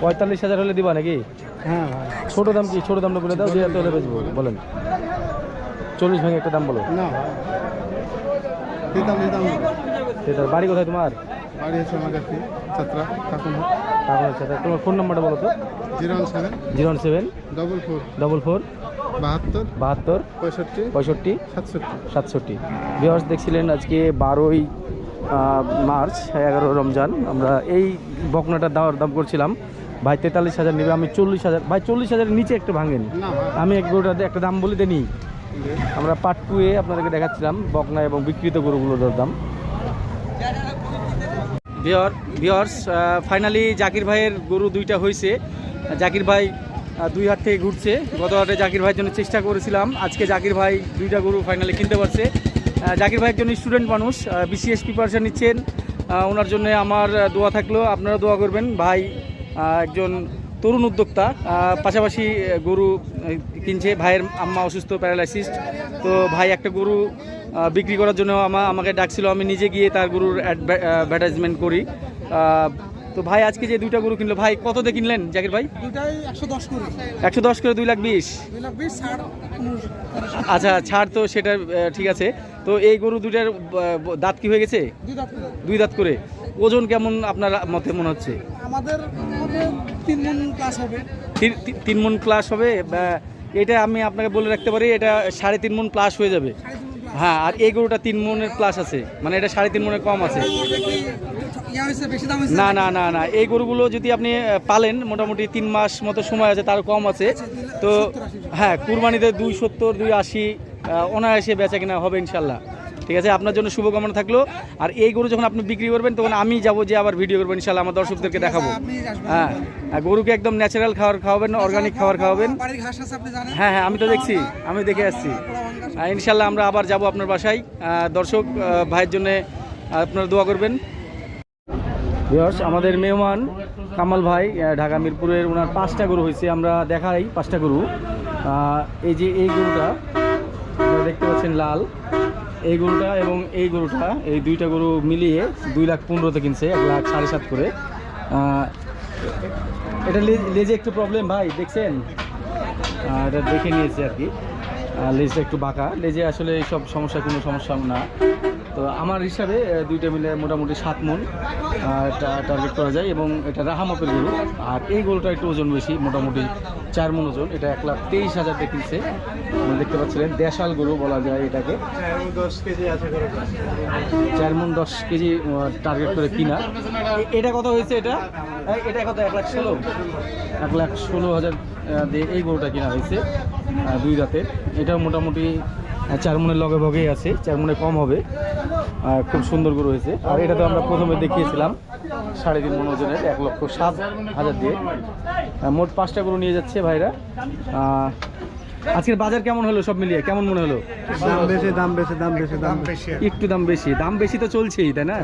পঁয়তাল্লিশ হাজার হলে দিবা নাকি? হ্যাঁ ছোট দাম কি? ছোট দামটা বলে দাও যে এত হলে বেচবো বলেন। চল্লিশ ভেঙে একটা দাম বলো। না বাড়ি কোথায় তোমার? বাড়ি আমার কাছে তোমার ফোন নাম্বারটা বলো তো। Zero one seven. Zero one seven. Double four. Double four. বাহাত্তর। বাহাত্তর। পঁয়ষট্টি। পঁয়ষট্টি। সাতষট্টি। সাতষট্টি। দেখছিলেন আজকে বারোই মার্চ, এগারো রমজান। আমরা এই বকনাটার দাওয়ার দাম করছিলাম। ভাই, তেতাল্লিশ হাজার নেবে, আমি চল্লিশ হাজার ভাই, চল্লিশ হাজারের নিচে একটা ভাঙেন। আমি এক গরুটা একটা দাম বলে দেনি। আমরা পাট পুয়ে আপনাদেরকে দেখাচ্ছিলাম, বকনা এবং বিক্রিত গরুগুলোর দাম। ভিওর ভিওর্স ফাইনালি জাকির ভাইয়ের গরু দুইটা হয়েছে জাকির ভাই দুই হাট থেকে ঘুরছে। গত হাটে জাকির ভাইয়ের জন্য চেষ্টা করেছিলাম। আজকে জাকির ভাই দুইটা গরু ফাইনালি কিনতে পারছে। জাকির ভাই একজন স্টুডেন্ট মানুষ বিসিএস প্রিপারেশন নিচ্ছেন। ওনার জন্য আমার দোয়া থাকল। আপনারা দোয়া করবেন। ভাই একজন তরুণ উদ্যোক্তা পাশাপাশি গরু কিনছে। ভাইয়ের আম্মা অসুস্থ প্যারালাইসিস তো ভাই, একটা গরু বিক্রি করার জন্য আমা আমাকে ডাকছিল। আমি নিজে গিয়ে তার গরুর অ্যাডভার্টাইজমেন্ট করি। তো ভাই আজকে যে দুইটা গরু কিনলো ভাই কত দিয়ে কিনলেন জাকির ভাই? একশো দশ করে। দুই লাখ বিশ। আচ্ছা ছাড় তো সেটা ঠিক আছে। তো এই গরু দুইটার দাঁত কি হয়ে গেছে? দুই দাঁত করে। ওজন কেমন আপনার মতে মনে হচ্ছে? আমাদের তিন মন ক্লাস হবে। তিন- মন প্লাস হবে এটা আমি আপনাকে বলে রাখতে পারি এটা সাড়ে তিন মন প্লাস হয়ে যাবে। হ্যাঁ আর এই গরুটা তিন মনের প্লাস আছে। মানে এটা সাড়ে তিন মনের কম আছে। না না না না, এই গরুগুলো যদি আপনি পালেন, মোটামুটি তিন মাস মতো সময় আছে তার কম আছে। তো হ্যাঁ কুরবানিতে দুই সত্তর, দুই আশি অনায়াসে বেচা কিনা হবে ইনশাল্লাহ। ঠিক আছে? আপনার জন্য শুভকামনা থাকল। আর এই গরু যখন আপনি বিক্রি করবেন তখন আমি যাব যে আবার ভিডিও করবেন ইনশাল্লাহ আমার দর্শকদেরকে দেখাবো। হ্যাঁ গরুকে একদম ন্যাচারাল খাবার খাওয়াবেন অর্গানিক খাবার খাওয়াবেন। হ্যাঁ হ্যাঁ আমি তো দেখছি আমি দেখে আসছি। আহ, ইনশাল্লাহ আমরা আবার যাব আপনার বাসায়। দর্শক ভাইয়ের জন্য আপনারা দোয়া করবেন। ভিউয়ার্স আমাদের মেহমান কামাল ভাই ঢাকা মিরপুরের ওনার পাঁচটা গরু হয়েছে আমরা দেখাই পাঁচটা গরু। এই যে এই গরুটা দেখতে পাচ্ছেন লাল। এই গরুটা এবং এই গরুটা, এই দুইটা গরু মিলিয়ে দুই লাখ পনেরোতে কিনছে, এক লাখ সাড়ে সাত করে। এটা লেজে একটু প্রবলেম ভাই, দেখছেন? এটা দেখে নিয়েছি আর কি। লেজটা একটু বাঁকা। লেজে আসলে সব সমস্যা, কোনো সমস্যা না। তো আমার হিসাবে দুইটা মিলে মোটামুটি সাত মন টার্গেট করা যায় এবং এটা রাহামাপের গরু। আর এই গরুটা একটু ওজন বেশি, মোটামুটি চার মন ওজন, এটা এক লাখ তেইশ হাজার কিনছে। দেখতে পাচ্ছিলেন, দেশাল গরু বলা যায় এটাকে। চার মন দশ কেজি টার্গেট করে কিনা। এটা কত হয়েছে এটা? এটা কত, এক লাখ ষোলো? এক লাখ ষোলো হাজার দিয়ে এই গরুটা কিনা হয়েছে দুই রাতের এটাও মোটামুটি চার মনের লগে ভগেই আছে। চার মনে কম হবে। খুব সুন্দর গরু হয়েছে। আর এটা তো আমরা প্রথমে দেখিয়েছিলাম। সাড়ে তিন মন ওজনের এক লক্ষ সাত হাজার দিয়ে। মোট পাঁচটা গরু নিয়ে যাচ্ছে ভাইরা। আজকের বাজার কেমন হলো সব মিলিয়ে? কেমন মনে হলো? দাম বেশি দাম বেশি দাম বেশি দাম বেশি। একটু দাম বেশি। দাম বেশি তো চলছেই তাই না?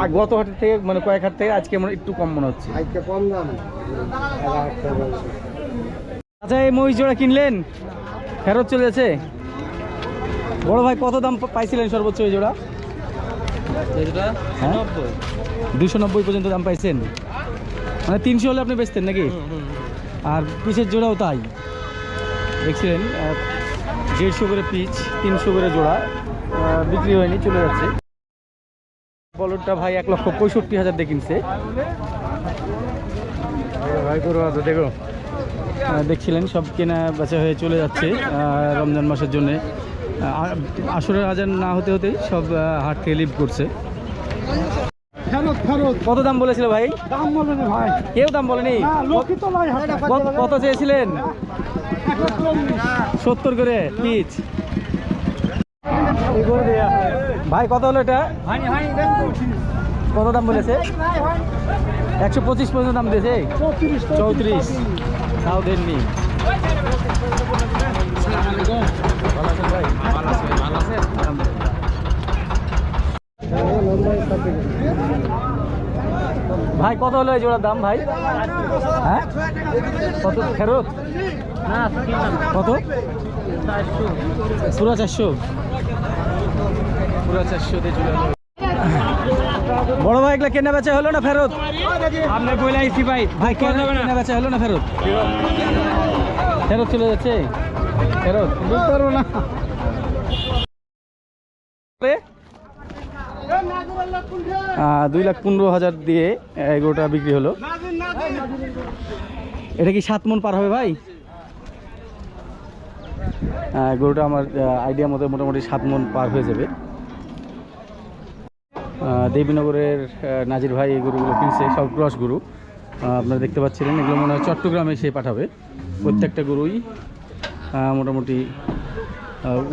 আর গত হাটের থেকে মানে কয়েক হাট থেকে আজকে মনে একটু কম মনে হচ্ছে। আজকে কম দাম। আচ্ছা এই মহিষ জোড়া কিনলেন? ফেরত চলে যাচ্ছে বড় ভাই কত দাম পাইছিলেন সর্বোচ্চ এই জোড়া? হ্যাঁ? দুশো নব্বই। পর্যন্ত দাম পাইছেন? মানে তিনশো হলে আপনি বেচতেন নাকি? আর পিসের জোড়াও তাই। দেখছিলেন দেড়শো করে পিচ তিনশো করে জোড়া বিক্রি হয়নি চলে যাচ্ছে। বলরটা ভাই এক লক্ষ পঁয়ষট্টি হাজার দিয়ে কিনছে। ভাই করব দেখো। দেখছিলেন সব কেনা বেচা হয়ে চলে যাচ্ছে রমজান মাসের জন্য। আসরের আজান না হতে হতেই সব হাট থেকে লিভ করছে। কত দাম বলেছিল ভাই? দাম ভাই। কেউ দাম বলেনি? হাতে কত চেয়েছিলেন? সত্তর করে পিচ। ভাই কত হলো এটা? কত দাম বলেছে? একশো পঁচিশ পর্যন্ত দাম দিয়েছে? চৌত্রিশ। তাও দেননি ভাই, কত হলো এই জোড়ার দাম, ভাই? হ্যাঁ? কত? ফেরত? কত? পুরো চারশো। পুরো চারশো বড় ভাই এগুলো কেনা বেচা হলো না ফেরত? আপনি বলে আইছি ভাই। ভাই কেনা বেচা হলো না ফেরত? ফেরত চলে যাচ্ছে? ফেরত? বুঝতে পারব না। দুই লাখ পনেরো হাজার দিয়ে এগারোটা বিক্রি হলো। এটা কি সাত মন পার হবে ভাই? গরুটা আমার আইডিয়া মতো মোটামুটি সাত মন পার হয়ে যাবে। দেবীনগরের নাজির ভাই এই গরুগুলো কিনছে সব ক্রস গরু। আপনারা দেখতে পাচ্ছিলেন, এগুলো মনে হয় চট্টগ্রামে সে পাঠাবে। প্রত্যেকটা গরুই মোটামুটি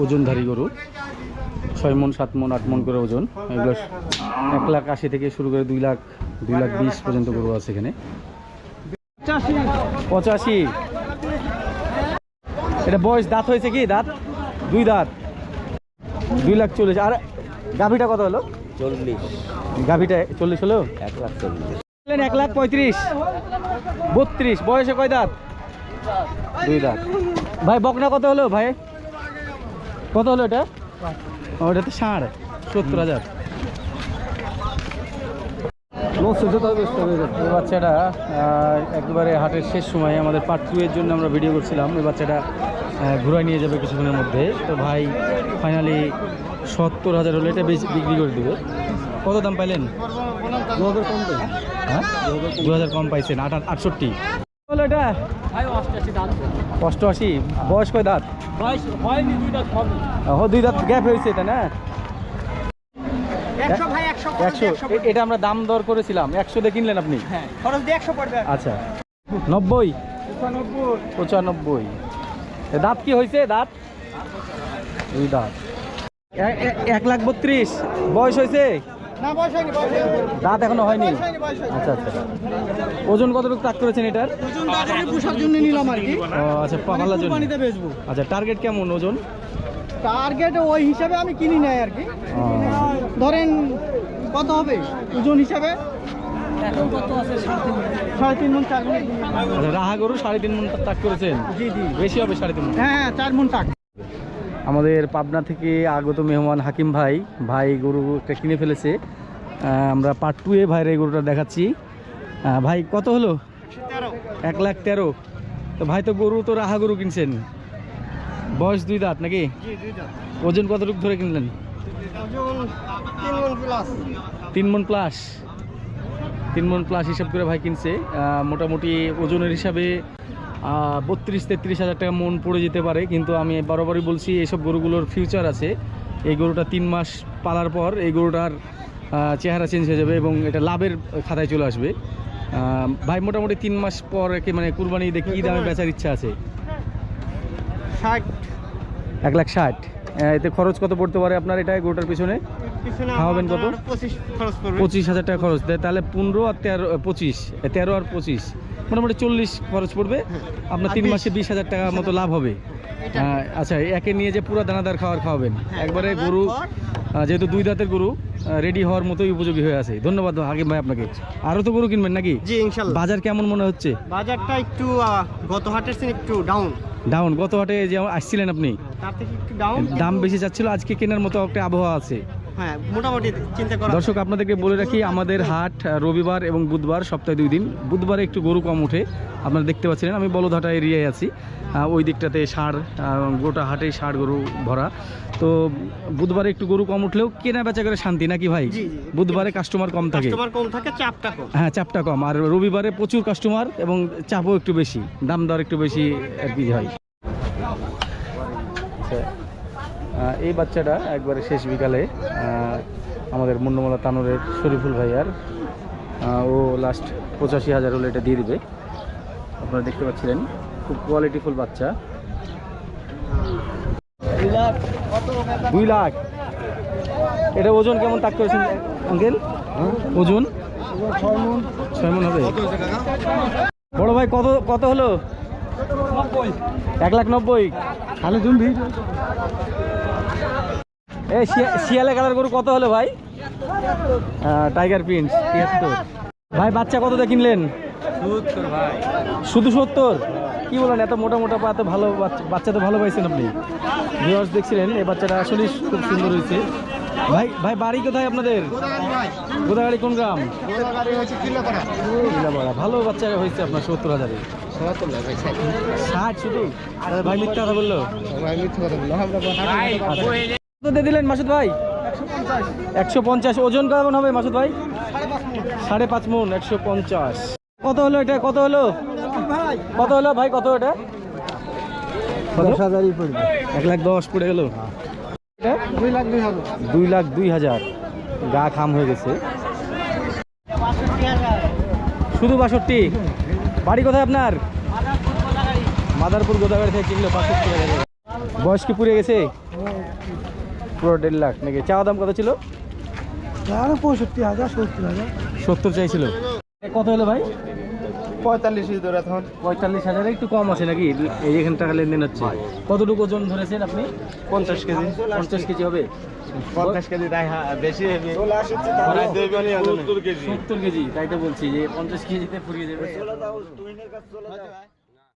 ওজনধারী গরু। ছয় মন, সাত মন, আট মন করে ওজন। এগুলো এক লাখ আশি থেকে শুরু করে দুই লাখ দুই লাখ বিশ পর্যন্ত গরু আছে এখানে। পঁচাশি। এটা বয়স দাঁত হয়েছে কি? দাঁত? দুই দাঁত। দুই লাখ চল্লিশ। আর গাভিটা কত হলো? চল্লিশ। গাভিটা চল্লিশ হলো? এক লাখ চল্লিশ। এক লাখ পঁয়ত্রিশ। বত্রিশ। বয়সে কয় দাঁত? দুই দাঁত। ভাই বকনা কত হলো ভাই? কত হলো এটা? ও, এটা তো ষাঁড়। সত্তর হাজার। এই বাচ্চাটা একেবারে হাটের শেষ সময়ে আমাদের পার্ট টু এর জন্য আমরা ভিডিও করছিলাম। এই বাচ্চাটা ঘুরায় নিয়ে যাবে কিছুক্ষণের মধ্যে। তো ভাই ফাইনালি সত্তর হাজার হলে এটা বেশি বিক্রি করে দেবে। কত দাম পাইলেন? দু হাজার কম হ্যাঁ? দু হাজার কম পাইছেন আট আটষট্টি। হলো এটা। অষ্টআশি বয়স কয় দাঁত? ও দুই দাঁত গ্যাপ হয়েছে এটা না? একশো এটা আমরা দাম দর করেছিলাম। একশো দিয়ে কিনলেন আপনি? হ্যাঁ আচ্ছা। নব্বই? পঁচানব্বই। দাঁত কি হয়েছে? দাঁত? দুই দাঁত। এক লাখ বত্রিশ। বয়স হয়েছে? দাঁত এখনও হয়নি? আচ্ছা আচ্ছা। ওজন কতটুকু তাক করেছেন এটার? পোষার জন্য নিলাম আর কি। আচ্ছা পাগলার জন্য। পানিতে বেচবো আচ্ছা টার্গেট কেমন ওজন? টার্গেট ওই হিসাবে আমি কিনি নাই আর কি। ধরেন কত হবে ওজন হিসাবে? মন আচ্ছা রাহা গরু সাড়ে তিন মন তাক করেছেন? জি জি। বেশি হবে সাড়ে তিন। হ্যাঁ চার মন টাক আমাদের পাবনা থেকে আগত মেহমান হাকিম ভাই ভাই গরু একটা কিনে ফেলেছে। আমরা পার্ট টু এ ভাইয়ের এই গরুটা দেখাচ্ছি। ভাই কত হলো? এক লাখ তেরো। তো ভাই তো গরু তো রাহা গরু কিনছেন। বয়স দুই দাঁত নাকি? ওজন কতটুকু ধরে কিনলেন? তিন মন প্লাস তিন মন প্লাস হিসাব করে ভাই কিনছে। মোটামুটি ওজনের হিসাবে বত্রিশ তেত্রিশ হাজার টাকা মন পড়ে যেতে পারে কিন্তু আমি বরাবরই বলছি এইসব গরুগুলোর ফিউচার আছে। এই গরুটা তিন মাস পালার পর এই গরুটার চেহারা চেঞ্জ হয়ে যাবে এবং এটা লাভের খাতায় চলে আসবে। ভাই মোটামুটি তিন মাস পর একে মানে কুরবানি ঈদে কী দামে বেচার ইচ্ছা আছে? ষাট। এক লাখ ষাট। এতে খরচ কত পড়তে পারে আপনার এটা গরুটার পিছনে? খাওয়াবেন কত? পঁচিশ হাজার টাকা খরচ। দেয় তাহলে পনেরো আর তেরো পঁচিশ। তেরো আর পঁচিশ। মোটামুটি চল্লিশ খরচ পড়বে। আপনার তিন মাসে বিশ হাজার টাকা মতো লাভ হবে। আচ্ছা একে নিয়ে যে পুরো দানাদার খাবার খাওয়াবেন। হ্যাঁ, একবারে গরু যেহেতু দুই দাঁতের গরু রেডি হওয়ার মতোই উপযোগী হয়ে আছে। ধন্যবাদ হাকিম ভাই আপনাকে। আরও তো গরু কিনবেন নাকি? জি বাজার কেমন মনে হচ্ছে? বাজারটা একটু গত হাটের চেয়ে একটু ডাউন ডাউন গত হাটে যে আসছিলেন আপনি? তার থেকে একটু ডাউন দাম বেশি যাচ্ছিল আজকে কেনার মতো একটা আবহাওয়া আছে। হ্যাঁ মোটামুটি চিন্তা করা দর্শক আপনাদেরকে বলে রাখি আমাদের হাট রবিবার এবং বুধবার সপ্তাহে দুই দিন। বুধবারে একটু গরু কম ওঠে আপনারা দেখতে পাচ্ছিলেন আমি বলধাটা এরিয়ায় আছি। ওই দিকটাতে ষাঁড় গোটা হাটে ষাঁড় গরু ভরা। তো বুধবারে একটু গরু কম উঠলেও কেনা বেচা করে শান্তি নাকি ভাই? জি, জি। বুধবারে কাস্টমার কম থাকে। কম থাকে চাপটা কম। হ্যাঁ চাপটা কম। আর রবিবারে প্রচুর কাস্টমার এবং চাপও একটু বেশি দাম দর একটু বেশি আর কি হয়। আচ্ছা, এই বাচ্চাটা একবারে শেষ বিকালে আমাদের মুন্নমালা তানুরের শরীফুল ভাইয়ার ও লাস্ট পঁচাশি হাজার হলে এটা দিয়ে দিবে। আপনারা দেখতে পাচ্ছিলেন, খুব কোয়ালিটিফুল বাচ্চা। দুই লাখ। এটা ওজন কেমন তাক করেছেন আঙ্কেল? ওজন? ছয় মন হবে। বড় ভাই, কত কত হলো? এক লাখ নব্বই। খালি তুমি এই শিয়ালে কালার গরু কত হলো ভাই? টাইগার প্রিন্স তিয়াত্তর। ভাই বাচ্চা কত দিয়ে কিনলেন? শুধু সত্তর? কি বলেন এত মোটা মোটা পা এত ভালো বাচ্চা তো ভালো পাইছেন আপনি। ভিউয়ার্স দেখছিলেন এই বাচ্চাটা আসলেই খুব সুন্দর হয়েছে। ভাই ভাই বাড়ি কোথায় আপনাদের? গোদাগাড়ি কোন গ্রাম? ভালো বাচ্চা হয়েছে আপনার সত্তর হাজারে। ষাট। শুধু? আরে ভাই মিথ্যা কথা বলল। আচ্ছা। দিয়ে দিলেন মাসুদ ভাই? একশো পঞ্চাশ। ওজন কেমন হবে মাসুদ ভাই? সাড়ে পাঁচ মন। একশো পঞ্চাশ। কত হলো এটা? কত হলো? কত হলো ভাই? কত এটা? এক লাখ দশ পড়ে গেল। দুই লাখ দুই হাজার। লাখ দুই হাজার। গা খাম হয়ে গেছে। শুধু বাষট্টি। বাড়ি কোথায় আপনার? মাদারপুর গোদাগাড়ি। থেকে কিনলো বাষট্টি বয়স কি পুড়ে গেছে? পুরো দেড় লাখ নাকি? চাওয়া দাম কত ছিল? পঁয়ষট্টি হাজার সত্তর হাজার। সত্তর চাইছিল। কত হলো ভাই? পঁয়তাল্লিশ ধরে এখন। পঁয়তাল্লিশ হাজারে একটু কম আছে নাকি? এই এখানে টাকা লেনদেন হচ্ছে। কতটুকু ওজন ধরেছেন আপনি? পঞ্চাশ কেজি। পঞ্চাশ কেজি হবে? পঞ্চাশ কেজি তাই বেশি হবে। সত্তর কেজি তাই তো বলছি যে পঞ্চাশ কেজিতে ফুরিয়ে যাবে।